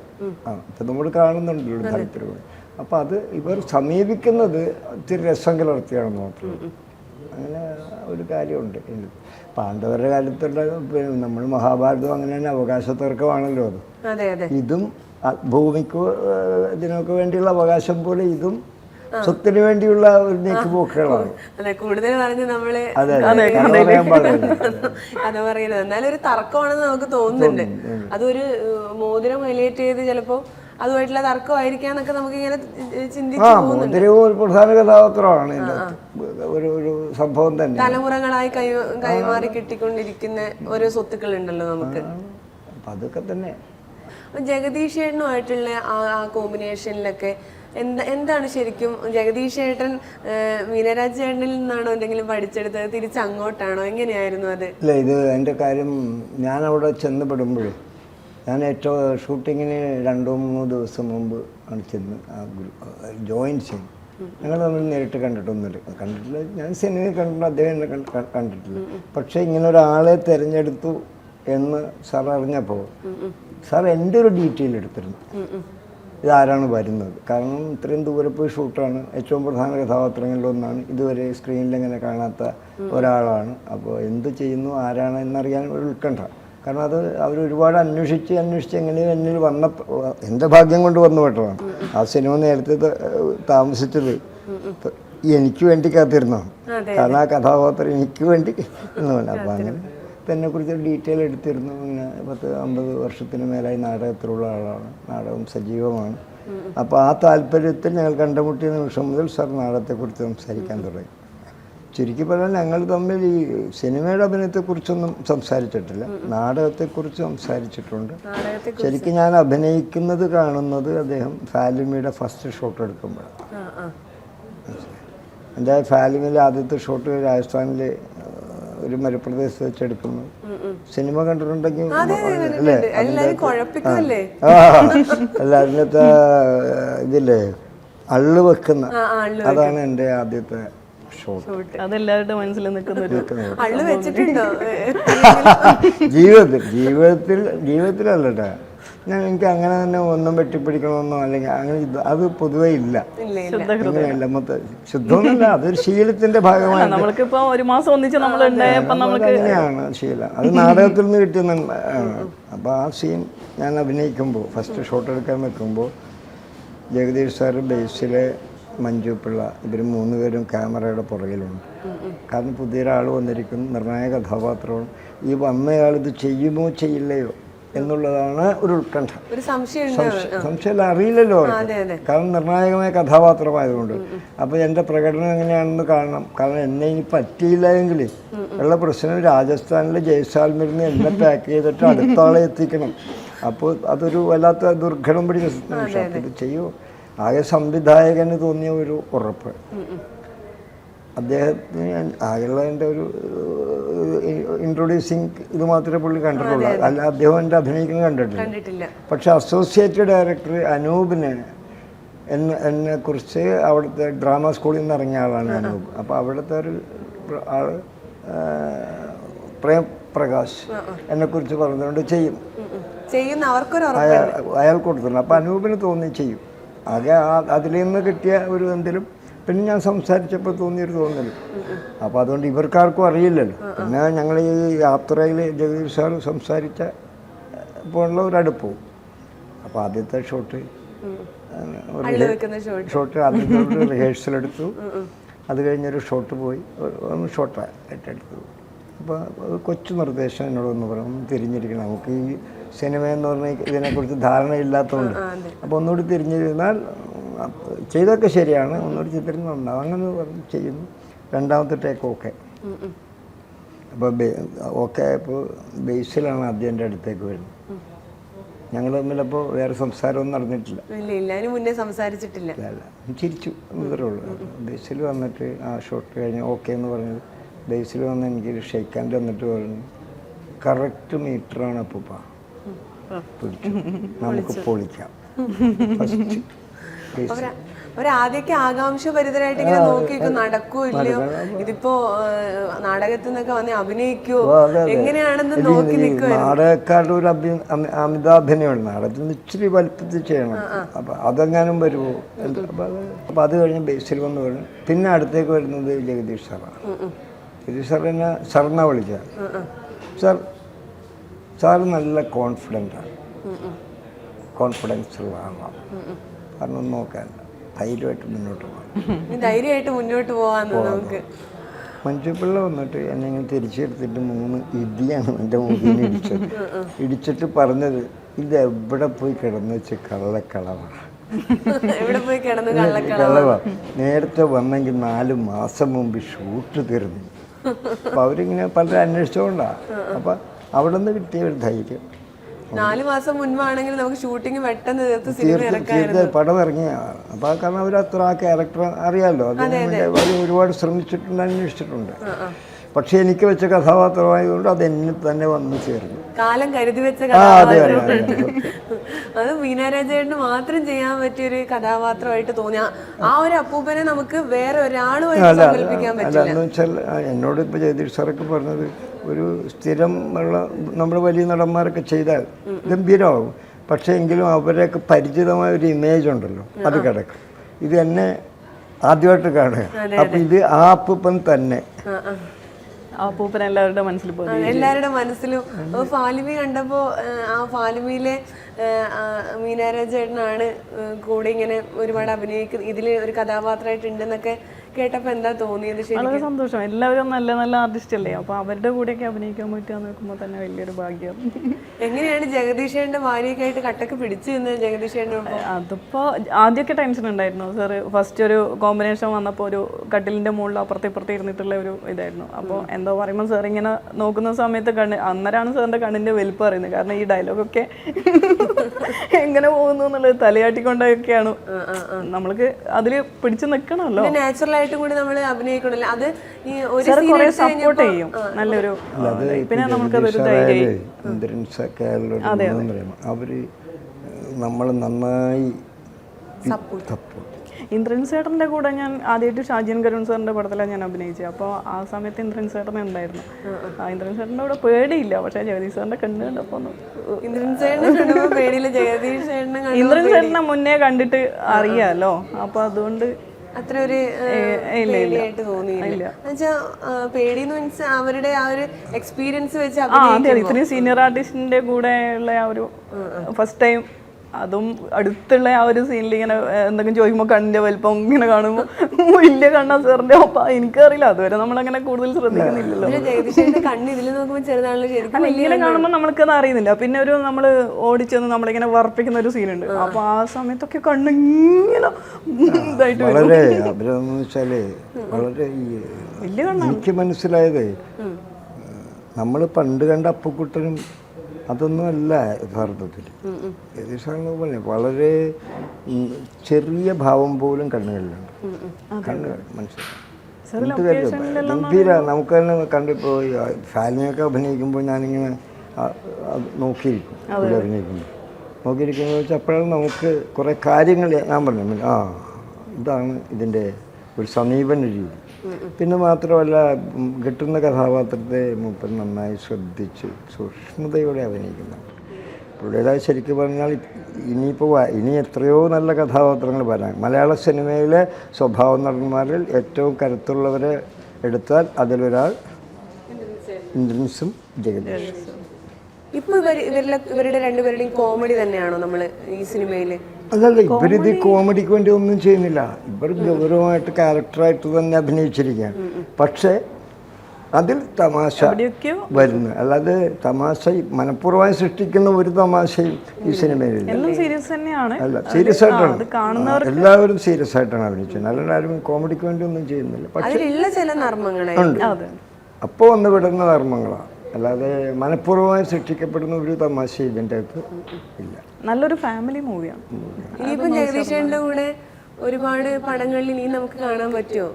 ആ നമ്മൾ കാണുന്നുണ്ടല്ലോ താല്പര്യം അപ്പൊ അത് ഇവർ സമീപിക്കുന്നത് ഇത്തിരി രസം കലർത്തിയാണെന്ന് മാത്രം അങ്ങനെ ഒരു കാര്യമുണ്ട്. പാണ്ഡവരുടെ കാലത്തുള്ള നമ്മൾ മഹാഭാരതം അങ്ങനെയാണ് അവകാശ തർക്കമാണല്ലോ അത്. അതെ അതെ. ഇതും ഭൂമിക്ക് ഇതിനൊക്കെ വേണ്ടിയുള്ള അവകാശം പോലെ ഇതും സ്വത്തിന് വേണ്ടിയുള്ള ഒരു നീക്കുപോക്കുകളാണ്. അതെ കൂടുതൽ പറഞ്ഞ് നമ്മൾ അതെ പറയുന്നത്. എന്നാലും ഒരു തർക്കമാണെന്ന് നമുക്ക് തോന്നുന്നുണ്ട്. അതൊരു മോതിരം ഹൈലൈറ്റ് ചെയ്ത് ചിലപ്പോ അതുമായിട്ടുള്ള തർക്കമായിരിക്കാന്നൊക്കെ നമുക്ക് ഇങ്ങനെ ചിന്തിക്കാം ഒരു പ്രധാന കഥാപാത്രമാണ് ഒരു ഒരു സംഭവം തന്നെ. തലമുറകളായി കൈ കൈമാറി കിട്ടിക്കൊണ്ടിരിക്കുന്ന ഓരോ സ്വത്തുക്കൾ ഉണ്ടല്ലോ നമുക്ക് അതൊക്കെ തന്നെ. ജഗദീഷ് ഏട്ടനുമായിട്ടുള്ള ആ ആ കോമ്പിനേഷനിലൊക്കെ എന്താ എന്താണ് ശരിക്കും? ജഗദീഷ് ഏട്ടൻ മീനരാജ് ചേട്ടനിൽ നിന്നാണോ എന്തെങ്കിലും പഠിച്ചെടുത്തത്? തിരിച്ച് അങ്ങോട്ടാണോ? എങ്ങനെയായിരുന്നു അത്? ഇല്ല ഇത് എന്റെ കാര്യം ഞാൻ അവിടെ ചെന്നപ്പെടുമ്പോഴും ഞാൻ ഏറ്റവും ഷൂട്ടിങ്ങിന് രണ്ടോ മൂന്നോ ദിവസം മുമ്പ് ആണ് ചെന്ന് ആ ജോയിൻ ചെയ്യും ഞങ്ങൾ തമ്മിൽ നേരിട്ട് കണ്ടിട്ടൊന്നുമില്ല. കണ്ടിട്ടില്ല ഞാൻ സിനിമയിൽ കണ്ടിട്ടുണ്ട് അദ്ദേഹം എന്നെ കണ്ട്- കണ്ടിട്ടില്ല. പക്ഷേ ഇങ്ങനെ ഒരാളെ തിരഞ്ഞെടുത്തു എന്ന് സാർ അറിഞ്ഞപ്പോൾ സാർ എന്റെ ഒരു ഡീറ്റെയിൽ എടുത്തിരുന്നു. ഇതാരാണ് വരുന്നത്? കാരണം ഇത്രയും ദൂരെ പോയി ഷൂട്ടാണ്. ഏറ്റവും പ്രധാന കഥാപാത്രങ്ങളിലൊന്നാണ് ഇതുവരെ സ്ക്രീനിൽ ഇങ്ങനെ കാണാത്ത ഒരാളാണ്. അപ്പോൾ എന്ത് ചെയ്യുന്നു ആരാണ് എന്നറിയാൻ ഒരു ഉത്കണ്ഠ. കാരണം അത് അവർ ഒരുപാട് അന്വേഷിച്ച് അന്വേഷിച്ച് എങ്ങനെയും എന്നിൽ വന്ന എന്റെ ഭാഗ്യം കൊണ്ട് വന്നു പെട്ടതാണ് ആ സിനിമ നേരത്തെ താമസിച്ചത് എനിക്ക് വേണ്ടി കാത്തിരുന്നതാണ്. കാരണം ആ കഥാപാത്രം എനിക്ക് വേണ്ടി അപ്പം അങ്ങനെ എന്നെ കുറിച്ച് ഡീറ്റെയിൽ എടുത്തിരുന്നു. ഇങ്ങനെ പത്ത് അമ്പത് വർഷത്തിന് മേലായി നാടകത്തിലുള്ള ആളാണ്. നാടകം സജീവമാണ്. അപ്പോൾ ആ താല്പര്യത്തിൽ ഞങ്ങൾ കണ്ടുമുട്ടിയ നിമിഷം മുതൽ സാർ നാടകത്തെക്കുറിച്ച് സംസാരിക്കാൻ തുടങ്ങി. ചുരുക്കി പറഞ്ഞാൽ ഞങ്ങൾ തമ്മിൽ ഈ സിനിമയുടെ അഭിനയത്തെക്കുറിച്ചൊന്നും സംസാരിച്ചിട്ടില്ല. നാടകത്തെക്കുറിച്ച് സംസാരിച്ചിട്ടുണ്ട്. ശരിക്കും ഞാൻ അഭിനയിക്കുന്നത് കാണുന്നത് അദ്ദേഹം ഫാലിമിയുടെ ഫസ്റ്റ് ഷോട്ട് എടുക്കുമ്പോഴാണ്. എന്റെ ഫാലിമിലെ ആദ്യത്തെ ഷോട്ട് രാജസ്ഥാനിൽ ഒരു മരുപ്രദേശത്ത് വെച്ച് എടുക്കുന്നു സിനിമ കണ്ടിട്ടുണ്ടെങ്കിൽ അല്ലേ? അല്ല അതിനകത്ത് ഇതില്ലേ? അള്ളു വെക്കുന്ന. അതാണ് എന്റെ ആദ്യത്തെ ഷോട്ട് അതെല്ലാവരുടെ മനസ്സിൽ നിൽക്കുന്ന ഒരു അള്ളു വെച്ചിട്ടുണ്ടോ? ജീവിതത്തിൽ ജീവിതത്തിൽ ജീവിതത്തിലല്ലട്ടാ. ഞാൻ എനിക്ക് അങ്ങനെ തന്നെ ഒന്നും വെട്ടിപ്പിടിക്കണമെന്നോ അല്ലെങ്കിൽ അങ്ങനെ ഇത് അത് പൊതുവേ ഇല്ല. അങ്ങനെയല്ല മൊത്തം ശുദ്ധമൊന്നുമില്ല അതൊരു ശീലത്തിന്റെ ഭാഗമാണ് നമ്മൾക്കിപ്പോ ഒരു മാസം ഒന്നിച്ച് നമ്മൾ അങ്ങനെയാണ് ശീലം. അത് നാടകത്തിൽ നിന്ന് കിട്ടുന്ന അപ്പോൾ ആ സീൻ ഞാൻ അഭിനയിക്കുമ്പോൾ ഫസ്റ്റ് ഷോട്ട് എടുക്കാൻ വെക്കുമ്പോൾ ജഗദീഷ് സാറ് ബേസിലെ മഞ്ജു പിള്ള ഇവർ മൂന്ന് പേരും ക്യാമറയുടെ പുറകിലുണ്ട്. കാരണം പുതിയൊരാൾ വന്നിരിക്കുന്നു നിർണായക കഥാപാത്രമാണ്. ഈ വന്നയാൾ ഇത് ചെയ്യുമോ ചെയ്യില്ലയോ? എന്നുള്ളതാണ് ഒരു ഉത്കണ്ഠ. ഒരു സംശയം ഉണ്ട് സംശയം അറിയില്ലല്ലോ അതെ അതെ. കാരണം നിർണായകമായ കഥാപാത്രമായതുകൊണ്ട്. അപ്പോൾ എന്റെ പ്രകടനം എങ്ങനെയാണെന്ന് കാണണം. കാരണം എന്നെ ഇനി പറ്റിയില്ല എങ്കിൽ ഉള്ള പ്രശ്നം രാജസ്ഥാനിലെ ജയ്സാൽമിൽ നിന്ന് എന്നെ പാക്ക് ചെയ്തിട്ട് അടുത്ത ആളെ എത്തിക്കണം. അപ്പോൾ അതൊരു വല്ലാത്ത ദുർഘടം പിടിച്ച നിമിഷം ചെയ്യൂ. ആകെ സംവിധായകന് തോന്നിയ ഒരു ഉറപ്പ്. അദ്ദേഹത്തിന് ഞാൻ ആകെയുള്ളതിന്റെ ഒരു ഇൻട്രൊഡ്യൂസിങ് ഇത് മാത്രമേ പുള്ളി കണ്ടിട്ടുള്ളൂ. അല്ല അദ്ദേഹം എന്റെ അഭിനയിക്കുന്നത് കണ്ടിട്ടില്ല. പക്ഷെ അസോസിയേറ്റ് ഡയറക്ടർ അനൂപിന് എന്നെ കുറിച്ച് അവിടുത്തെ ഡ്രാമ സ്കൂളിൽ നിന്ന് ഇറങ്ങിയ ആളാണ് അനൂപ്. അപ്പോൾ അവിടുത്തെ ഒരു ആൾ പ്രേം പ്രകാശ് എന്നെക്കുറിച്ച് പറഞ്ഞുകൊണ്ട് ചെയ്യും. ചെയ്യുന്ന അവർക്കൊരു അയാൾ അയാൾ കൊടുത്തിട്ടുണ്ട്. അപ്പോൾ അനൂപിന് തോന്നി ചെയ്യും. ആകെ അതിൽ നിന്ന് കിട്ടിയ ഒരു എന്തെങ്കിലും പിന്നെ ഞാൻ സംസാരിച്ചപ്പോൾ തോന്നിയൊരു തോന്നൽ അപ്പോൾ അതുകൊണ്ട് ഇവർക്കാർക്കും അറിയില്ലല്ലോ. പിന്നെ ഞങ്ങൾ ഈ യാത്രയിൽ ജഗദീഷ് സാർ സംസാരിച്ച പോലുള്ള ഒരു അടുപ്പവും അപ്പോൾ ആദ്യത്തെ ഷോട്ട് ഷോട്ട് ആദ്യത്തെ റിഹേഴ്സൽ എടുത്തു. അത് കഴിഞ്ഞൊരു ഷോട്ട് പോയി. ഒന്ന് ഷോട്ടായിട്ട് ഏറ്റെടുത്തു. അപ്പോൾ കൊച്ചു നിർദ്ദേശം എന്നോട് ഒന്ന് പറഞ്ഞു. തിരിഞ്ഞിരിക്കണം. നമുക്ക് ഈ സിനിമ എന്ന് പറഞ്ഞാൽ ഇതിനെക്കുറിച്ച് ധാരണയില്ലാത്തതുകൊണ്ട്. അപ്പോൾ ഒന്നുകൂടി തിരിഞ്ഞിരുന്നാൽ ചെയ്തൊക്കെ ശരിയാണ്. ഒന്നൊരു ചിത്രം നന്നാവും. അങ്ങനെ പറഞ്ഞ് ചെയ്യുന്നു. രണ്ടാമത്തെ ടേക്ക് ഓക്കെ അപ്പോൾ ഓക്കെ ആയപ്പോൾ ബേസിലാണ് ആദ്യം എന്റെ അടുത്തേക്ക് വരുന്നത്. ഞങ്ങൾ തമ്മിലപ്പോൾ വേറെ സംസാരമൊന്നും നടന്നിട്ടില്ല. ഇല്ല അതിന് മുന്നേ സംസാരിച്ചിട്ടില്ല. അല്ല ചിരിച്ചു ഇത്രേ ഉള്ളൂ. ബേസിൽ വന്നിട്ട് ആ ഷോട്ട് കഴിഞ്ഞ് ഓക്കെ എന്ന് പറഞ്ഞത്. ബേസിൽ വന്ന് എനിക്ക് ഷെയ്ക്കാൻ തന്നിട്ട് പറഞ്ഞു കറക്റ്റ് മീറ്ററാണ് അപ്പൂപ്പ. പിടിച്ചു. നമുക്ക് പൊളിക്കാം. ഫസ്റ്റ് അവരാദ്യമൊക്കെ ആകാംക്ഷ ഭരിതരായിട്ട് ഇങ്ങനെ നോക്കി നടക്കൂ ഇല്ലയോ? ഇതിപ്പോ നാടകത്തിൽ നിന്നൊക്കെ വന്ന് അഭിനയിക്കോ എങ്ങനെയാണെന്ന് നോക്കി നാടകക്കാരുടെ ഒരു അമിതാഭിനയമാണ്. നാടകത്തിൽ നിന്ന് ഇച്ചിരി വലുപ്പത്തിൽ ചെയ്യണം. അപ്പൊ അതെങ്ങാനും വരുമോ അപ്പൊ അത് കഴിഞ്ഞ് ബേസിൽ വന്ന് വരും. പിന്നെ അടുത്തേക്ക് വരുന്നത് ജഗദീഷ് സാറാണ്. ജഗദീഷ് സാർ എന്നെ സാറിനെ വിളിക്കുക സാർ സാർ നല്ല കോൺഫിഡന്റാണ് കോൺഫിഡൻസ് ഉള്ള ആളാണ്. കാരണം നോക്കാൻ ധൈര്യമായിട്ട് മുന്നോട്ട് പോകാം ധൈര്യമായിട്ട് മുന്നോട്ട് പോവാന്ന് നമുക്ക് മഞ്ചുപിള്ള വന്നിട്ട് എന്നെ ഇങ്ങനെ തിരിച്ചെടുത്തിട്ട് മൂന്ന് ഇടിയാണ് എന്റെ മുമ്പിൽ ഇടിച്ചത്. ഇടിച്ചിട്ട് പറഞ്ഞത് ഇത് എവിടെ പോയി കിടന്നു വെച്ച് കള്ളക്കളവാണ് കള്ളവാ? നേരത്തെ വന്നെങ്കിൽ നാല് മാസം മുമ്പ് ഷൂട്ട് തീർന്നു. അപ്പം അവരിങ്ങനെ പലരും അന്വേഷിച്ചുകൊണ്ടാണ് അപ്പം അവിടെ നിന്ന് കിട്ടിയ ഒരു ധൈര്യം. നാല് മാസം മുൻപാണെങ്കിൽ നമുക്ക് ഷൂട്ടിംഗ് പെട്ടെന്ന് തീർത്ത് സിനിമ പടം ഇറങ്ങിയ അപ്പൊ കാരണം അവർ അത്ര ആ ക്യാരക്ടർ അറിയാമല്ലോ അത് ഒരുപാട് ശ്രമിച്ചിട്ടുണ്ട് അന്വേഷിച്ചിട്ടുണ്ട്. പക്ഷെ എനിക്ക് വെച്ച കഥാപാത്രമായതുകൊണ്ട് അത് എന്നെ തന്നെ വന്നു ചേർന്നു. കാലം കരുതി വെച്ച അതെ മീനാരാജേട്ടന് മാത്രം ചെയ്യാൻ പറ്റിയ ഒരു കഥാപാത്രമായിട്ട് തോന്നി ആ- ഒരു അപ്പൂപ്പനെ നമുക്ക് വേറെ ഒരാളുമായിട്ട് അല്ല സങ്കല്പിക്കാൻ പറ്റില്ല. എന്നോട് ഇപ്പൊ ജയതീഷ് സാറൊക്കെ പറഞ്ഞത് ഒരു സ്ഥിരം ഉള്ള നമ്മുടെ വലിയ നടന്മാരൊക്കെ ചെയ്താൽ ഗംഭീരമാകും. പക്ഷേ എങ്കിലും അവരെയൊക്കെ പരിചിതമായ ഒരു ഇമേജ് ഉണ്ടല്ലോ അത് കിടക്കും. ഇത് എന്നെ ആദ്യമായിട്ട് കാണുക. അപ്പം ഇത് ആ അപ്പൂപ്പൻ തന്നെ. എല്ലാവരുടെ മനസ്സിൽ എല്ലാവരുടെ മനസ്സിലും. അപ്പൊ ഫാലിമി കണ്ടപ്പോ ആ, ഫാലിമിയിലെ മീനാരാജേട്ടനാണ് കൂടെ ഇങ്ങനെ ഒരുപാട് അഭിനയിക്കുന്ന ഇതിൽ ഒരു കഥാപാത്രമായിട്ട് ഉണ്ടെന്നൊക്കെ കേട്ടപ്പോ എന്താ തോന്നിയത് വളരെ സന്തോഷം. എല്ലാവരും നല്ല നല്ല ആർട്ടിസ്റ്റ് അല്ലേ അപ്പോൾ അവരുടെ കൂടെയൊക്കെ അഭിനയിക്കാൻ പറ്റുക നോക്കുമ്പോൾ തന്നെ വലിയൊരു ഭാഗ്യം. എങ്ങനെയാണ് ജഗദീഷേന്റെ ഭാര്യയൊക്കെ ആയിട്ട് കട്ടക്ക് പിടിച്ചു നിന്നത് ജഗദീഷേന്റെ ഒപ്പം? അതിപ്പോൾ ആദ്യമൊക്കെ ടെൻഷൻ ഉണ്ടായിരുന്നു. സാറ് ഫസ്റ്റ് ഒരു കോമ്പിനേഷൻ വന്നപ്പോൾ ഒരു കട്ടിലിന്റെ മുകളിൽ അപ്പുറത്തെ ഇപ്പുറത്തെ ഇരുന്നിട്ടുള്ള ഒരു ഇതായിരുന്നു. അപ്പോൾ എന്തോ പറയുമ്പോൾ സാർ ഇങ്ങനെ നോക്കുന്ന സമയത്ത് കണ്ണ് അന്നേരമാണ് സാറിന്റെ കണ്ണിന്റെ വലിപ്പം അറിയുന്നത്. കാരണം ഈ ഡയലോഗൊക്കെ എങ്ങനെ പോകുന്നു എന്നുള്ളത് തലയാട്ടിക്കൊണ്ടൊക്കെയാണ്. നമ്മൾക്ക് അതിൽ പിടിച്ചു നിൽക്കണമല്ലോ നാച്ചുറൽ ആയിട്ടും കൂടി നമ്മൾ അഭിനയിക്കണല്ലോ? അത് ഈ ഒരു എടുത്ത് സപ്പോർട്ട് ചെയ്യും. നല്ലൊരു പിന്നെ നമുക്കതൊരു അവർ നമ്മൾ നന്നായി സപ്പോർട്ട് ഇന്ദ്രൻ ചേട്ടന്റെ കൂടെ ഞാൻ ആദ്യമായിട്ട് ഷാജിയൻ കരുൺ സാറിന്റെ പടത്തിലാണ് ഞാൻ അഭിനയിച്ചത്. അപ്പോൾ ആ സമയത്ത് ഇന്ദ്രൻ ചേട്ടൻ ഉണ്ടായിരുന്നു. ആ ഇന്ദ്രൻ ചേട്ടന്റെ കൂടെ പേടിയില്ല. പക്ഷെ ജഗദീഷ് സാറിന്റെ കണ്ണ് കണ്ടപ്പോൾ ഇന്ദ്രൻ ചേട്ടനെ ഇന്ദ്രൻ ചേട്ടനെ മുന്നേ കണ്ടിട്ട് അറിയാലോ. അപ്പോൾ അതുകൊണ്ട് അത്ര ഒരു പേടിയായിട്ട് തോന്നിയില്ല. പേടിന്ന് മീൻസ് അവരുടെ ആ ഒരു എക്സ്പീരിയൻസ് വെച്ച് ഇത്രയും സീനിയർ ആർട്ടിസ്റ്റിന്റെ കൂടെ ഉള്ള ആ ഒരു ഫസ്റ്റ് ടൈം അതും അടുത്തുള്ള ആ ഒരു സീനിൽ ഇങ്ങനെ എന്തെങ്കിലും ചോദിക്കുമ്പോൾ കണ്ണിന്റെ വലിപ്പം ഇങ്ങനെ കാണുമ്പോൾ വലിയ കണ്ണാ സാറിന്റെ അപ്പം എനിക്കറിയില്ല അതുവരെ നമ്മളങ്ങനെ കൂടുതൽ ശ്രദ്ധിക്കുന്നില്ലല്ലോ. ഇങ്ങനെ കാണുമ്പോൾ നമ്മൾക്കത് അറിയുന്നില്ല. പിന്നെ ഒരു നമ്മൾ ഓടിച്ചെന്ന് നമ്മളിങ്ങനെ വർപ്പിക്കുന്ന ഒരു സീനുണ്ട് അപ്പോൾ ആ സമയത്തൊക്കെ കണ്ണ് ഇങ്ങനെ ഇതായിട്ട്. വളരെ വെച്ചാൽ വളരെ വലിയ കണ്ണാണ്. എനിക്ക് മനസ്സിലായത് നമ്മൾ പണ്ട് കണ്ട അപ്പക്കുട്ടനും അതൊന്നും അല്ല യഥാർത്ഥത്തിൽ ഏകദേശം പറഞ്ഞു വളരെ ചെറിയ ഭാവം പോലും കണ്ണുകളിലുണ്ട്. കണ്ണുകൾ മനസ്സിലായി ഗംഭീര. നമുക്ക് തന്നെ കണ്ടിപ്പോ ഈ ഫാലിനെയൊക്കെ അഭിനയിക്കുമ്പോൾ ഞാനിങ്ങനെ നോക്കിയിരിക്കും. അഭിനയിക്കുമ്പോൾ നോക്കിയിരിക്കുന്നത് വെച്ചാൽ അപ്പോഴാണ് നമുക്ക് കുറേ കാര്യങ്ങൾ ഞാൻ പറഞ്ഞു ആ ഇതാണ് ഇതിന്റെ ഒരു സമീപന രീതി പിന്നെ മാത്രമല്ല കിട്ടുന്ന കഥാപാത്രത്തെ മൂപ്പൻ നന്നായി ശ്രദ്ധിച്ച് സൂക്ഷ്മതയോടെ അഭിനയിക്കുന്നു. പുള്ളിയുടെ ശരിക്കും പറഞ്ഞാൽ ഇനിയിപ്പോൾ ഇനി എത്രയോ നല്ല കഥാപാത്രങ്ങൾ വരാൻ. മലയാള സിനിമയിലെ സ്വഭാവ നടന്മാരിൽ ഏറ്റവും കരുത്തുള്ളവരെ എടുത്താൽ അതിലൊരാൾ ഇന്ദ്രൻസും ജഗദീഷും ഇപ്പൊ ഇവർ ഇവരിലെ ഇവരുടെ രണ്ടുപേരുടെയും കോമഡി തന്നെയാണോ നമ്മൾ ഈ സിനിമയിൽ? അതല്ല ഇവരിത് കോമഡിക്ക് വേണ്ടി ഒന്നും ചെയ്യുന്നില്ല. ഇവർ ഗൗരവമായിട്ട് ക്യാരക്ടറായിട്ട് തന്നെ അഭിനയിച്ചിരിക്കുകയാണ്. പക്ഷേ അതിൽ തമാശ വരുന്നു. അല്ലാതെ തമാശ മനഃപൂർവമായി സൃഷ്ടിക്കുന്ന ഒരു തമാശയും ഈ തന്നെയാണ്. അല്ല സീരിയസ് ആയിട്ടാണ്. എല്ലാവരും സീരിയസ് ആയിട്ടാണ് അഭിനയിച്ചത്. അല്ലാണ്ട് ആരും കോമഡിക്ക് വേണ്ടി ഒന്നും ചെയ്യുന്നില്ല. പക്ഷെ ഉണ്ട്. അപ്പോൾ വന്ന് വിടുന്ന ധർമ്മങ്ങളാണ് അല്ലാതെ മനഃപൂർവമായി സൃഷ്ടിക്കപ്പെടുന്ന ഒരു തമാശ ഇതിന്റെ അകത്ത് ഇല്ല. നല്ലൊരു ഫാമിലി മൂവിയാണ്. ഇനിയിപ്പം ജഗദീഷേന്റെ കൂടെ ഒരുപാട് പടങ്ങളിൽ ഇനി നമുക്ക് കാണാൻ പറ്റുമോ?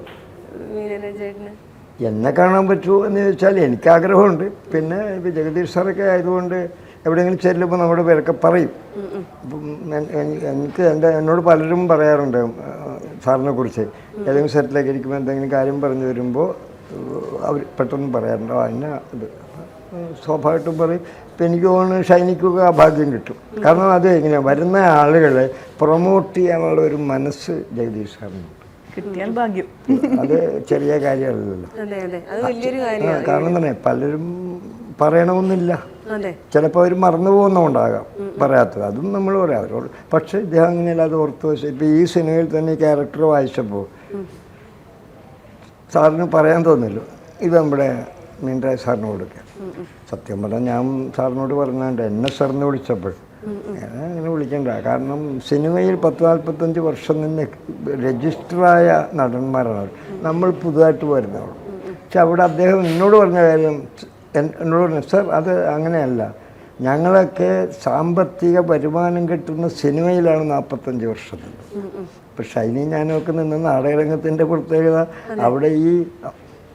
എന്നെ കാണാൻ പറ്റുമോ എന്ന് ചോദിച്ചാൽ എനിക്ക് ആഗ്രഹമുണ്ട്. പിന്നെ ഇപ്പോൾ ജഗദീഷ് സാറൊക്കെ ആയതുകൊണ്ട് എവിടെയെങ്കിലും ചെല്ലുമ്പോൾ നമ്മുടെ പേരൊക്കെ പറയും. എനിക്ക് എന്റെ എന്നോട് പലരും പറയാറുണ്ട് സാറിനെ കുറിച്ച്. ഏതെങ്കിലും സെറ്റിലേക്ക് ഇരിക്കുമ്പോൾ എന്തെങ്കിലും കാര്യം പറഞ്ഞു വരുമ്പോൾ അവർ പെട്ടെന്ന് പറയാറുണ്ട്. ആ എന്നെ ഇത്? സ്വാഭാവികമായിട്ടും പറയും. ഇപ്പം എനിക്ക് തോന്നുന്നു ഷൈനിക്കൊക്കെ ആ ഭാഗ്യം കിട്ടും. കാരണം അത് എങ്ങനെ വരുന്ന ആളുകളെ പ്രൊമോട്ട് ചെയ്യാനുള്ള ഒരു മനസ്സ് ജഗദീഷ് സാറിനുണ്ട് കിട്ടിയാൽ ഭാഗ്യം. അത് ചെറിയ കാര്യമല്ലല്ലോ. കാരണം തന്നെ പലരും പറയണമെന്നില്ല. ചിലപ്പോൾ അവർ മറന്നു പോകുന്നുണ്ടാകാം പറയാത്തത്. അതും നമ്മൾ പറയാം. അവരോട് പക്ഷേ ഇദ്ദേഹം അങ്ങനെയല്ല അത് ഓർത്ത് വെച്ച്. ഇപ്പം ഈ സിനിമയിൽ തന്നെ ക്യാരക്ടർ വായിച്ചപ്പോൾ സാറിന് പറയാൻ തോന്നില്ല. ഇത് നമ്മുടെ മീൻറായ് സാറിന് കൊടുക്കുക സത്യം പറഞ്ഞാൽ ഞാൻ സാറിനോട് പറഞ്ഞുണ്ട് എന്നെ സാറിന് വിളിച്ചപ്പോൾ. ഞാൻ അങ്ങനെ വിളിക്കണ്ട കാരണം സിനിമയിൽ പത്ത് നാൽപ്പത്തഞ്ച് വർഷം നിന്ന് രജിസ്റ്ററായ നടന്മാരാണ്. നമ്മൾ പുതുതായിട്ട് വരുന്നവർ. പക്ഷെ അവിടെ അദ്ദേഹം എന്നോട് പറഞ്ഞ കാര്യം എന്നോട് പറഞ്ഞു സർ അത് അങ്ങനെയല്ല. ഞങ്ങളൊക്കെ സാമ്പത്തിക വരുമാനം കിട്ടുന്ന സിനിമയിലാണ് നാൽപ്പത്തഞ്ച് വർഷത്തിൽ പക്ഷെ അതിന് ഞാനൊക്കെ നിന്ന് നാടകരംഗത്തിന്റെ പ്രത്യേകത അവിടെ ഈ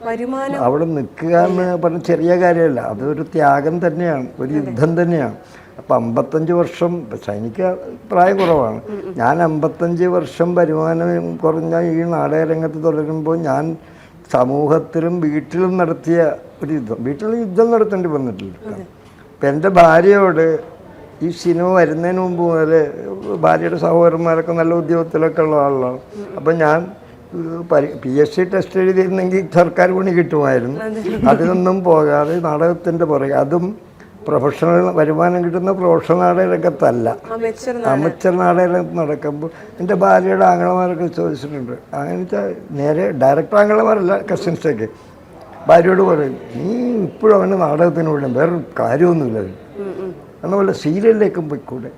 വരുമാനം അവിടെ നിൽക്കുക എന്ന് പറഞ്ഞ ചെറിയ കാര്യമല്ല. അതൊരു ത്യാഗം തന്നെയാണ്. ഒരു യുദ്ധം തന്നെയാണ്. അപ്പം അമ്പത്തഞ്ച് വർഷം പക്ഷെ എനിക്ക് പ്രായം കുറവാണ്. ഞാൻ അമ്പത്തഞ്ച് വർഷം വരുമാനം കുറഞ്ഞ ഈ നാടകരംഗത്ത് തുടരുമ്പോൾ ഞാൻ സമൂഹത്തിലും വീട്ടിലും നടത്തിയ ഒരു യുദ്ധം. വീട്ടിൽ യുദ്ധം നടത്തേണ്ടി വന്നിട്ടില്ല. അപ്പം എന്റെ ഭാര്യയോട് ഈ സിനിമ വരുന്നതിന് മുമ്പ് മുതൽ ഭാര്യയുടെ സഹോദരന്മാരൊക്കെ നല്ല ഉദ്യോഗത്തിലൊക്കെ ഉള്ള ആളാണ്. അപ്പം ഞാൻ പി എസ് സി ടെസ്റ്റ് എഴുതിയിരുന്നെങ്കിൽ സർക്കാർ പണി കിട്ടുമായിരുന്നു. അതിനൊന്നും പോകാതെ നാടകത്തിന്റെ പുറകെ. അതും പ്രൊഫഷണൽ വരുമാനം കിട്ടുന്ന പ്രൊഫഷണൽ നാടക രംഗത്തല്ല അമേച്ചർ നാടക രംഗത്ത് നടക്കുമ്പോൾ എന്റെ ഭാര്യയുടെ ആങ്ങളമാരൊക്കെ ചോദിച്ചിട്ടുണ്ട്. അങ്ങനെ വെച്ചാൽ നേരെ ഡയറക്റ്റ് ആങ്ങളമാരല്ല കസിൻസൊക്കെ ഭാര്യയോട് പറയും നീ ഇപ്പോഴും അവന്റെ നാടകത്തിന് വിടും വേറെ കാര്യമൊന്നുമില്ല. അതിന്." എന്ന പോലെ സീരിയലിലേക്കും പോയിക്കൂടെ?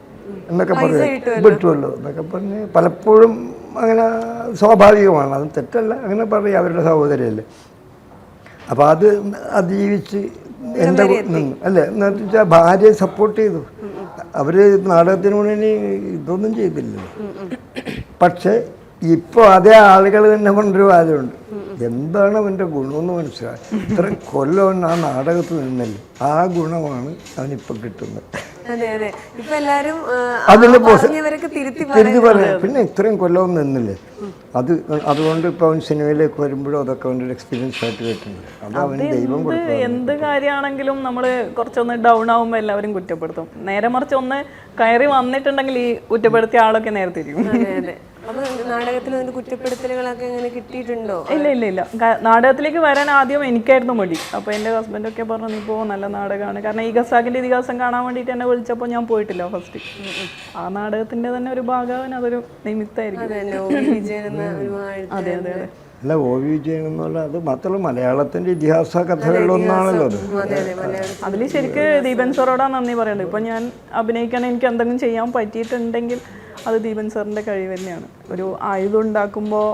എന്നൊക്കെ പറയും പറ്റുമല്ലോ എന്നൊക്കെ പറഞ്ഞ് പലപ്പോഴും അങ്ങനെ സ്വാഭാവികമാണ്. അത് തെറ്റല്ല. അങ്ങനെ പറയുക അവരുടെ സഹോദരിയല്ലേ. അപ്പോൾ അത് അതിജീവിച്ച് എന്റെ അല്ലേ? എന്നു വെച്ചാൽ ഭാര്യയെ സപ്പോർട്ട് ചെയ്തു. അവർ നാടകത്തിന് മുന്നേ ഇതൊന്നും ചെയ്തില്ലല്ലോ. പക്ഷേ ഇപ്പോൾ അതേ ആളുകൾ തന്നെ കൊണ്ടൊരു വാദമുണ്ട്. എന്താണ് അവന്റെ ഗുണമെന്ന് മനസ്സിലായി ഇത്ര കൊല്ലം ആ നാടകത്തിൽ നിന്നല്ലേ. ആ ഗുണമാണ് അവനിപ്പോൾ കിട്ടുന്നത്. അതെ അതെ. ഇപ്പൊ എല്ലാരും പറഞ്ഞവരൊക്കെ തിരുത്തി പറയാം. പിന്നെ ഇത്രയും കൊല്ലവും നിന്നില്ലേ? അത് അതുകൊണ്ട് ഇപ്പൊ അവൻ സിനിമയിലേക്ക് വരുമ്പോഴും അതൊക്കെ അവന്റെ ഒരു എക്സ്പീരിയൻസ് ആയിട്ട് കേട്ടിട്ടുണ്ട് അത് അവൻ ദൈവം എന്ത് കാര്യമാണെങ്കിലും നമ്മൾ കുറച്ചൊന്ന് ഡൗൺ ആവുമ്പോൾ എല്ലാവരും കുറ്റപ്പെടുത്തും. നേരെ മറിച്ച് ഒന്ന് കയറി വന്നിട്ടുണ്ടെങ്കിൽ ഈ കുറ്റപ്പെടുത്തിയ ആളൊക്കെ നേരെ തിരിയും അതെ അതെ. അപ്പൊ നാടകത്തിൽ അതിന്റെ കുറ്റപ്പെടുത്തലുകളൊക്കെ എങ്ങനെ കിട്ടിയിട്ടുണ്ടോ? ഇല്ല ഇല്ല ഇല്ല. ക- നാടകത്തിലേക്ക് വരാൻ ആദ്യം എനിക്കായിരുന്നു മടി. അപ്പോൾ എന്റെ ഹസ്ബൻഡൊക്കെ പറഞ്ഞു നീ പോ നല്ല നാടകമാണ്. കാരണം ഈ ഗസാക്കിന്റെ ഇതിഹാസം കാണാൻ വേണ്ടിയിട്ട് എന്നെ വിളിച്ചപ്പോൾ ഞാൻ പോയിട്ടില്ല ഫസ്റ്റ് ആ നാടകത്തിന്റെ തന്നെ ഒരു ഭാഗം അതൊരു നിമിത്തമായിരിക്കും അതെ തന്നെ ഒ. വി. വിജയൻ എന്ന ഒരു അതെ അതെ അതെ. അല്ല ഒ വി വിജയൻ എന്നുള്ള അത് മാത്രമല്ല മലയാളത്തിന്റെ ഇതിഹാസ കഥകളിലൊന്നാണല്ലോ അത് അതെ. അതെ മലയാളം അതിൽ ശരിക്ക് ദീപൻ സാറോടാ നന്ദി പറയുന്നത് ഇപ്പം ഞാൻ അഭിനയിക്കാൻ എനിക്ക് എന്തെങ്കിലും ചെയ്യാൻ പറ്റിയിട്ടുണ്ടെങ്കിൽ അത് ദീപൻ സാറിന്റെ കഴിവ് തന്നെയാണ്. ഒരു ആയുധം ഉണ്ടാക്കുമ്പോൾ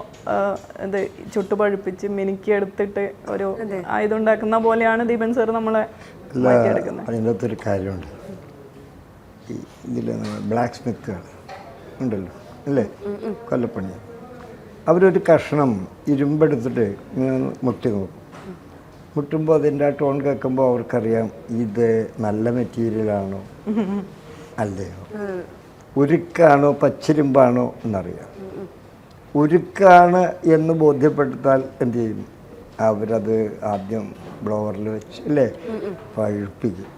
എന്ത് ചുട്ടുപഴുപ്പിച്ച് മിനുക്കിയെടുത്തിട്ട് ഒരു ആയുധം ഉണ്ടാക്കുന്ന പോലെയാണ് ദീപൻ സാർ നമ്മളെ അകത്തൊരു കാര്യമുണ്ട്. ഇതിൽ ബ്ലാക്ക് സ്മിത്തുകൾ ഉണ്ടല്ലോ അല്ലേ? കൊല്ലപ്പണി. അവരൊരു കഷ്ണം ഇരുമ്പെടുത്തിട്ട് ഇങ്ങനെ മുട്ടി നോക്കും. മുട്ടുമ്പോൾ അതിന്റെ ആ ടോൺ കേൾക്കുമ്പോൾ അവർക്കറിയാം ഇത് നല്ല മെറ്റീരിയലാണോ അല്ലയോ? ഉരുക്കാണോ പച്ചിരുമ്പാണോ എന്നറിയാം. ഉരുക്കാണ് എന്ന് ബോധ്യപ്പെടുത്താൽ എന്ത് ചെയ്യും? അവരത് ആദ്യം ബ്ലോവറിൽ വെച്ച് അല്ലേ? പഴുപ്പിക്കും.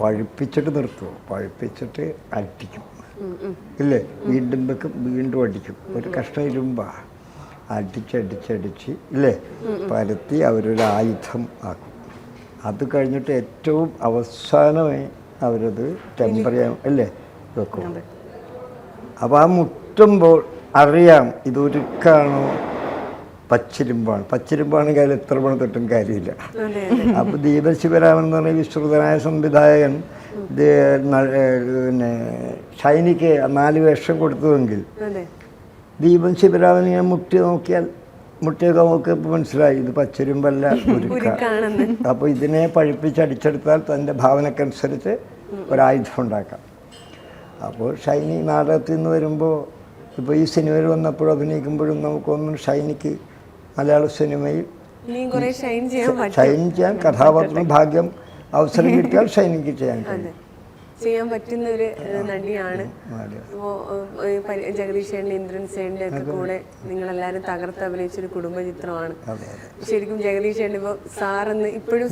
പഴുപ്പിച്ചിട്ട് നിർത്തുമോ പഴുപ്പിച്ചിട്ട് അടിക്കും ഇല്ലേ? വീണ്ടും വെക്കും വീണ്ടും അടിക്കും. ഒരു കഷ്ണം ഇരുമ്പാ അടിച്ചടിച്ചടിച്ച് ഇല്ലേ? പരത്തി അവരൊരു ആയുധം ആക്കും. അത് കഴിഞ്ഞിട്ട് ഏറ്റവും അവസാനമായി അവരത് ടെമ്പറി അല്ലേ വെക്കും. അപ്പോൾ ആ മുട്ടുമ്പോൾ അറിയാം ഇതൊരുക്കാണോ പച്ചിരുമ്പാണ് പച്ചിരുമ്പാണെങ്കിൽ എത്ര പണം തൊട്ടും കാര്യമില്ല. അപ്പോൾ ദീപ ശിവരാമൻ എന്ന് പറഞ്ഞ വിശ്രുതനായ സംവിധായകൻ ഇത് പിന്നെ ഷൈനിക്ക് നാല് വേഷം കൊടുത്തുവെങ്കിൽ ദീപൻ ശിവരാമൻ ഇങ്ങനെ മുട്ടി നോക്കിയാൽ മുട്ടിയൊക്കെ നോക്കിയപ്പോൾ മനസ്സിലായി ഇത് പച്ചരുമ്പല്ല ഉരുക്ക ഉരുക്കാണെന്ന് അപ്പോൾ ഇതിനെ പഴുപ്പിച്ച് അടിച്ചെടുത്താൽ തന്റെ ഭാവനക്കനുസരിച്ച് ഒരായുധം ഉണ്ടാക്കാം. അപ്പോൾ ഷൈനി നാടകത്തിൽ നിന്ന് വരുമ്പോൾ ഇപ്പോൾ ഈ സിനിമയിൽ വന്നപ്പോൾ അഭിനയിക്കുമ്പോഴും നമുക്കൊന്നും ഷൈനിക്ക് മലയാള സിനിമയിൽ ഷൈൻ ചെയ്യാൻ കഥാപാത്രം ഭാഗ്യം അവസരം കിട്ടിയാൽ ഷൈനിക്ക് ചെയ്യാൻ കഴിയും. ചെയ്യാൻ പറ്റുന്ന ഒരു നടിയാണ്. അതെ. അപ്പോ ഏഹ്, ഈ പരി- ജഗദീഷ് ഇന്ദ്രൻ ചേട്ടന്റെ ഒക്കെ കൂടെ നിങ്ങളെല്ലാരും തകർത്ത് അഭിനയിച്ച ഒരു കുടുംബ ചിത്രമാണ് ശരിക്കും ജഗദീഷ് ഇപ്പൊ സാറെന്ന് ഇപ്പോഴും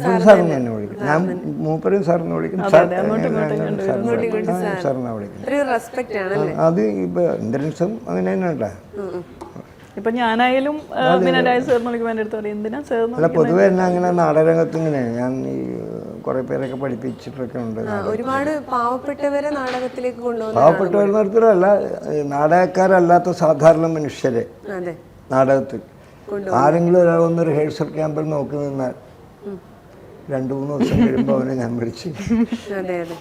ഒരു റെസ്പെക്റ്റ് ആണല്ലേ? അല്ലേ അത് ഇപ്പൊ ഇന്ദ്രൻസും അങ്ങനെ തന്നെ ഉണ്ടാ ഇപ്പൊ ഞാനായാലും രാജ് സാറിന് വിളിക്കുമ്പോൾ എന്റെ അടുത്ത് പറയും എന്തിനാ സാർ അല്ല പൊതുവെ എന്നെ അങ്ങനെ നാടകരംഗത്ത് ഇങ്ങനെ ഞാൻ ഈ കുറേ പേരൊക്കെ പഠിപ്പിച്ചിട്ടൊക്കെ ഉണ്ട് ഒരുപാട് പാവപ്പെട്ടവരെ നാടകത്തിലേക്ക് കൊണ്ടുവന്ന പാവപ്പെട്ടവർ നിർത്തലല്ല നാടകക്കാരല്ലാത്ത സാധാരണ മനുഷ്യരെ അതെ. നാടകത്തിൽ. ആരെങ്കിലും ഒരാൾ ഒന്ന് റിഹേഴ്സൽ ക്യാമ്പിൽ നോക്കി നിന്നാൽ രണ്ടു മൂന്ന് ദിവസം കഴിയുമ്പോൾ അവനെ ഞാൻ വിളിച്ച് അതെ അതെ.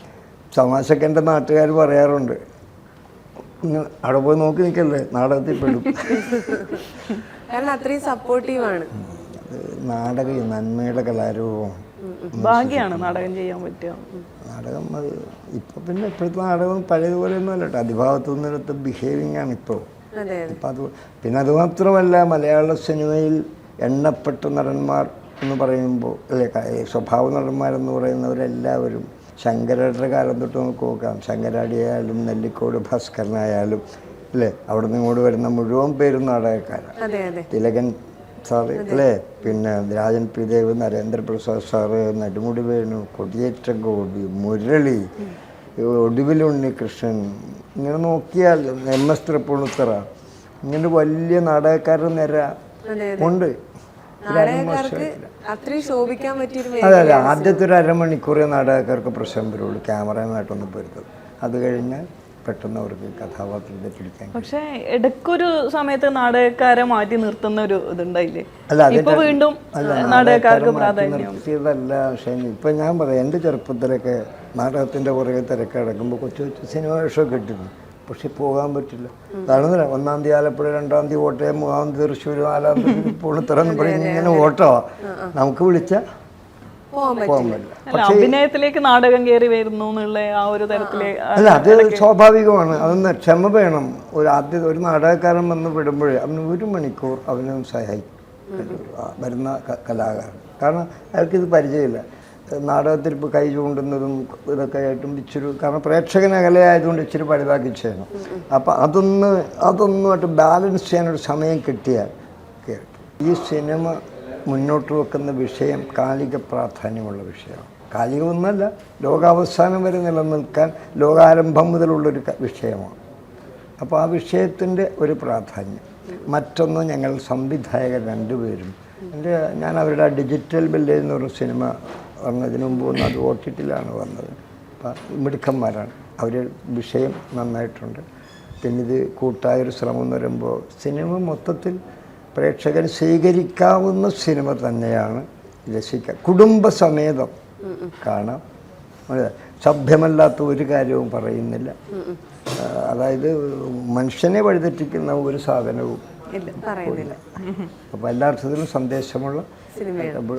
തമാശക്ക് എന്റെ നാട്ടുകാർ പറയാറുണ്ട് ഇങ്ങനെ അവിടെ പോയി നോക്കി നിൽക്കല്ലേ? നാടകത്തിൽ പെടും. കാരണം അത്രയും സപ്പോർട്ടീവ് ആണ്. നാടകം നന്മയുടെ കലാരൂപം. ഭാഗ്യമാണ് നാടകം ചെയ്യാൻ പറ്റുക. നാടകം അത് ഇപ്പം പിന്നെ ഇപ്പോഴത്തെ നാടകം പഴയതുപോലെയൊന്നും അല്ല കേട്ടോ അതിഭാഗത്തു നിന്നെടുത്ത് ബിഹേവിങ് ആണ് ഇപ്പോൾ അതെ അതെ. അപ്പം അത് പിന്നെ അതുമാത്രമല്ല മലയാള സിനിമയിൽ എണ്ണപ്പെട്ട നടന്മാർ എന്ന് പറയുമ്പോൾ അല്ലെ സ്വഭാവ നടന്മാരെന്ന് പറയുന്നവരെല്ലാവരും ശങ്കരയുടെ കാലം തൊട്ട് നമുക്ക് നോക്കാം. ശങ്കരാടിയായാലും നെല്ലിക്കോട് ഭാസ്കരനായാലും അല്ലേ? അവിടെ നിന്ന് ഇങ്ങോട്ട് വരുന്ന മുഴുവൻ പേരും നാടകക്കാരാണ്. തിലകൻ സാറ് അല്ലേ? പിന്നെ രാജൻ പി. ദേവ് നരേന്ദ്രപ്രസാദ് സാറ് നെടുമുടി വേണു കൊടിയേറ്റ ഗോപി മുരളി ഒടുവിൽ ഉണ്ണികൃഷ്ണൻ. ഇങ്ങനെ നോക്കിയാൽ എം. എസ്. തൃപ്പൂണിത്തറ. ഇങ്ങനെ വലിയ നാടകക്കാരുടെ നിര ഉണ്ട്. നാടകക്കാർക്ക് അത്രയും ശോഭിക്കാൻ പറ്റിയൊരു അതെ അതെ. ആദ്യത്തെ ഒരു അരമണിക്കൂറേ നാടകക്കാർക്ക് പ്രശ്നം വരുള്ളൂ ക്യാമറയുമായിട്ടൊന്ന് പൊരുത്തത് അത് കഴിഞ്ഞാൽ പെട്ടെന്ന് അവർക്ക് കഥാപാത്രത്തെ പിടിക്കാൻ പക്ഷെ ഇടയ്ക്കൊരു സമയത്ത് നാടകക്കാരെ മാറ്റി നിർത്തുന്ന ഒരു ഇതുണ്ടായില്ലേ? അല്ല ഇപ്പൊ വീണ്ടും നാടകക്കാർക്ക് നിർത്തിയതല്ല പക്ഷേ ഇപ്പൊ ഞാൻ പറയാം എന്റെ ചെറുപ്പത്തിലൊക്കെ നാടകത്തിന്റെ പുറകെ തിരക്കടക്കുമ്പോൾ കൊച്ചു കൊച്ചു സിനിമ വേഷമൊക്കെ ഇട്ടിരുന്നു. പക്ഷെ പോകാൻ പറ്റില്ല. തണുന്നില്ല ഒന്നാം തീയതി ആലപ്പുഴ രണ്ടാം തീയതി കോട്ടയം മൂന്നാം തീയതി തൃശ്ശൂർ നാലാം തീയതി പുളിത്തറ എന്ന് പറഞ്ഞ് ഇങ്ങനെ ഓട്ടമാ നമുക്ക് വിളിച്ച പോകാൻ പറ്റില്ല. അല്ല അഭിനയത്തിലേക്ക് നാടകം കയറി വരുന്നു എന്നുള്ള ആ ഒരു തരത്തിൽ അല്ല അത് സ്വാഭാവികമാണ്. അതൊന്ന് ക്ഷമ വേണം. ഒരു ആദ്യ ഒരു നാടകക്കാരൻ വന്ന് വിടുമ്പോഴേ അവന് ഒരു മണിക്കൂർ അവനും സഹായിക്കും. വരുന്ന കലാകാരൻ. കാരണം അയാൾക്കിത് പരിചയമില്ല. നാടകത്തിൽ ഇപ്പോൾ കൈ ചൂണ്ടുന്നതും ഇതൊക്കെ ആയിട്ടും ഇച്ചിരി കാരണം പ്രേക്ഷകൻ അകലെയായതുകൊണ്ട് ഇച്ചിരി പഴുതാക്കി ചെയ്യണം അപ്പം അതൊന്ന് അതൊന്നുമായിട്ട് ബാലൻസ് ചെയ്യാനൊരു സമയം കിട്ടിയാൽ കേട്ടു ഈ സിനിമ മുന്നോട്ട് വെക്കുന്ന വിഷയം കാലിക പ്രാധാന്യമുള്ള വിഷയമാണ്. കാലികമൊന്നല്ല ലോകാവസാനം വരെ നിലനിൽക്കാൻ ലോകാരംഭം മുതലുള്ളൊരു വിഷയമാണ്. അപ്പോൾ ആ വിഷയത്തിന്റെ ഒരു പ്രാധാന്യം. മറ്റൊന്ന് ഞങ്ങൾ സംവിധായകർ രണ്ടുപേരും. എന്റെ ഞാൻ അവരുടെ ഡിജിറ്റൽ വില്ലേജ് എന്നൊരു പറഞ്ഞ സിനിമ വന്നതിന് മുമ്പ് ഒന്ന് അത് ഓർത്തിട്ടില്ലാണ് വന്നത് അപ്പം മിടുക്കന്മാരാണ്. അവർ വിഷയം നന്നായിട്ടുണ്ട്. പിന്നെ ഇത് കൂട്ടായൊരു ശ്രമം എന്ന് പറയുമ്പോൾ സിനിമ മൊത്തത്തിൽ പ്രേക്ഷകൻ സ്വീകരിക്കാവുന്ന സിനിമ തന്നെയാണ് രസിക്കുക കുടുംബസമേതം കാണാം. അതെ. സഭ്യമല്ലാത്ത ഒരു കാര്യവും പറയുന്നില്ല. അതായത് മനുഷ്യനെ വഴിതെറ്റിക്കുന്ന ഒരു സാധനവും ഇല്ല പറയുന്നില്ല. അപ്പോൾ എല്ലാ അർത്ഥത്തിലും സന്ദേശമുള്ള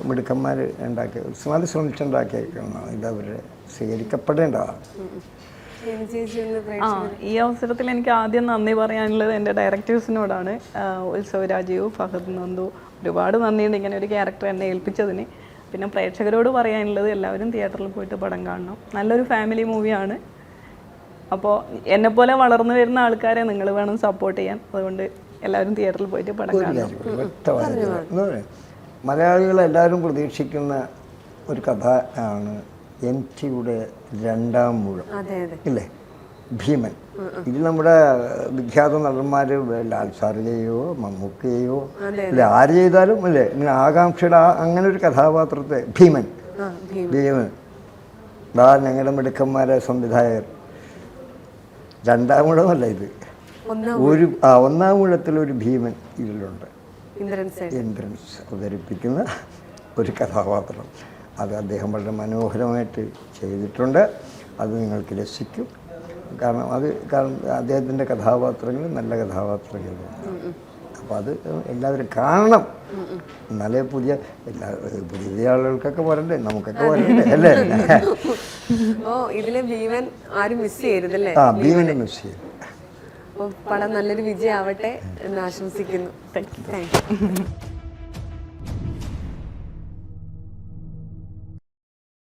മിടുക്കന്മാർ ഉണ്ടാക്കിയ നല്ല ശ്രമിച്ചുണ്ടാക്കിയേക്കുന്നതാണ് ഇത് അവർ സ്വീകരിക്കപ്പെടേണ്ടതാണ് ആ ഈ അവസരത്തിൽ എനിക്ക് ആദ്യം നന്ദി പറയാനുള്ളത് എന്റെ ഡയറക്ടേഴ്സിനോടാണ്. ഉത്സവ രാജീവ് ഫഹദ് നന്ദു. ഒരുപാട് നന്ദിയുണ്ട് ഇങ്ങനെ ഒരു ക്യാരക്ടർ എന്നെ ഏൽപ്പിച്ചതിന്. പിന്നെ പ്രേക്ഷകരോട് പറയാനുള്ളത് എല്ലാവരും തിയേറ്ററിൽ പോയിട്ട് പടം കാണണം. നല്ലൊരു ഫാമിലി മൂവിയാണ്. അപ്പോൾ എന്നെപ്പോലെ വളർന്നു വരുന്ന ആൾക്കാരെ നിങ്ങൾ വേണം സപ്പോർട്ട് ചെയ്യാൻ. അതുകൊണ്ട് എല്ലാവരും തിയേറ്ററിൽ പോയിട്ട് പടം മലയാളികൾ എല്ലാവരും പ്രതീക്ഷിക്കുന്ന ഒരു കഥ ആണ് എം ടിയുടെ രണ്ടാം മുഴം. അതെ അതെ. ഇല്ലേ? ഭീമൻ. ഇത് നമ്മുടെ വിഖ്യാത നടന്മാർ ലാൽ സാറിനെയോ മമ്മൂക്കയെയോ അല്ലെ ഇല്ല ആര് ചെയ്താലും അല്ലേ ഇങ്ങനെ ആകാംക്ഷയുടെ അങ്ങനെ ഒരു കഥാപാത്രത്തെ ഭീമൻ. ഭീമൻ. ദാ ഞങ്ങളുടെ മിടുക്കന്മാരെ സംവിധായകർ. രണ്ടാമൂഴമല്ല ഇത്. ഒരു ആ ഒന്നാം ഊഴത്തിൽ ഒരു ഭീമൻ ഇതിലുണ്ട്. ഇന്ദ്രൻ സൈഡ് എൻട്രൻസ് അവതരിപ്പിക്കുന്ന ഒരു കഥാപാത്രം. അത് അദ്ദേഹം വളരെ മനോഹരമായിട്ട് ചെയ്തിട്ടുണ്ട്. അത് നിങ്ങൾക്ക് രസിക്കും. കാരണം അത് കാരണം അദ്ദേഹത്തിന്റെ കഥാപാത്രങ്ങൾ നല്ല കഥാപാത്രങ്ങൾ അപ്പോൾ അത് എല്ലാവരും കാണണം. എന്നാലേ പുതിയ എല്ലാ പുതിയ പുതിയ ആളുകൾക്കൊക്കെ വരണ്ടേ? നമുക്കൊക്കെ വരണ്ടേ അല്ലേ? ഓ ഇതിലെ ഭീമൻ ആരും മിസ് ചെയ്യരുതല്ലേ? ആ ഭീമനെ മിസ് ചെയ്യും അപ്പോൾ പടം നല്ലൊരു വിജയമാവട്ടെ എന്ന് ആശംസിക്കുന്നു. Thank you